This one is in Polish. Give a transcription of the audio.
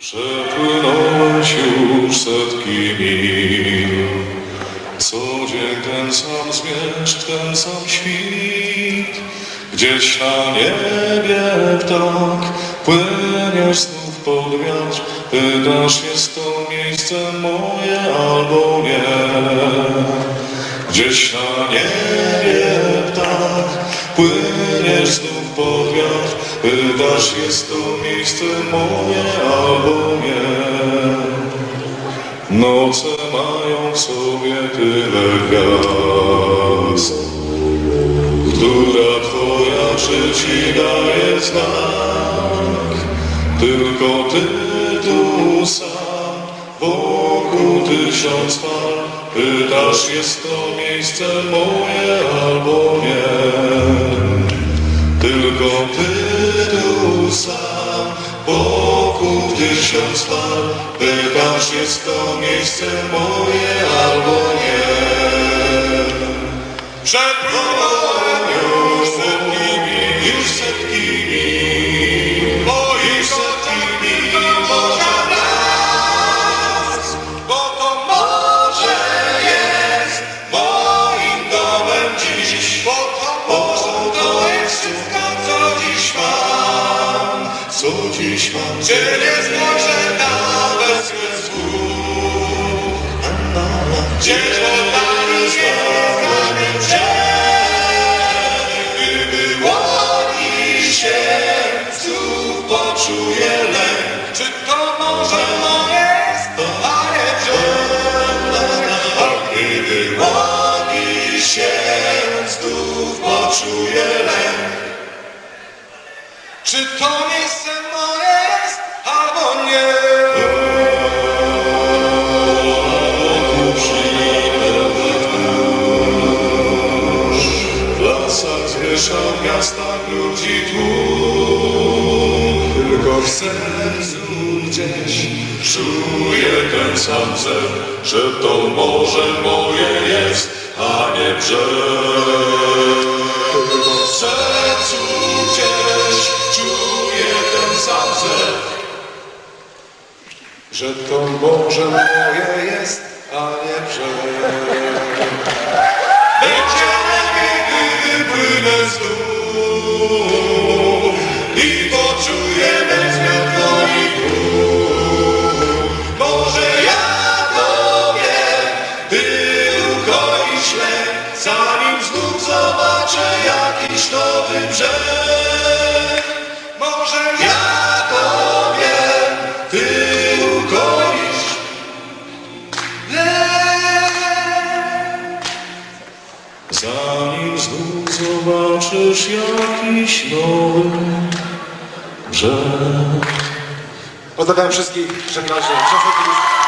Przepłynąłeś już setki mil, co dzień ten sam zmierzch, ten sam świt. Gdzieś na niebie ptak, płyniesz znów pod wiatr, pytasz, jest to miejsce moje albo nie. Gdzieś na niebie płyniesz znów pod wiatr, pytasz, jest to miejsce moje albo nie. Noce mają w sobie tyle gwiazd, która twoja czy ci daje znak. Tylko ty tu sam, wokół tysiąc fal, pytasz, jest to miejsce moje albo nie. Tylko ty tu sam, wokół tysiąc fal, pytasz, jest to miejsce moje albo nie. Przepłynąłem co dziś mam, gdzie nie spojrzę nawet z słów, gdzie oddali spotkamy Gdyby łoni się, znów poczuję. Czy to może moje jest, a nie brzeg? A gdyby łoni się, lęk. Czy to miejsce moje jest, albo nie? W miastach ludzi tłum Tylko w sercu gdzieś czuję ten sam cel Że to morze moje jest, a nie brzeg Że to morze moje jest, a nie brzeg będzie lepiej, gdy płynę znów Zanim znów zobaczysz jakiś nowy brzeg. Pozdrawiam wszystkich, żegnam się.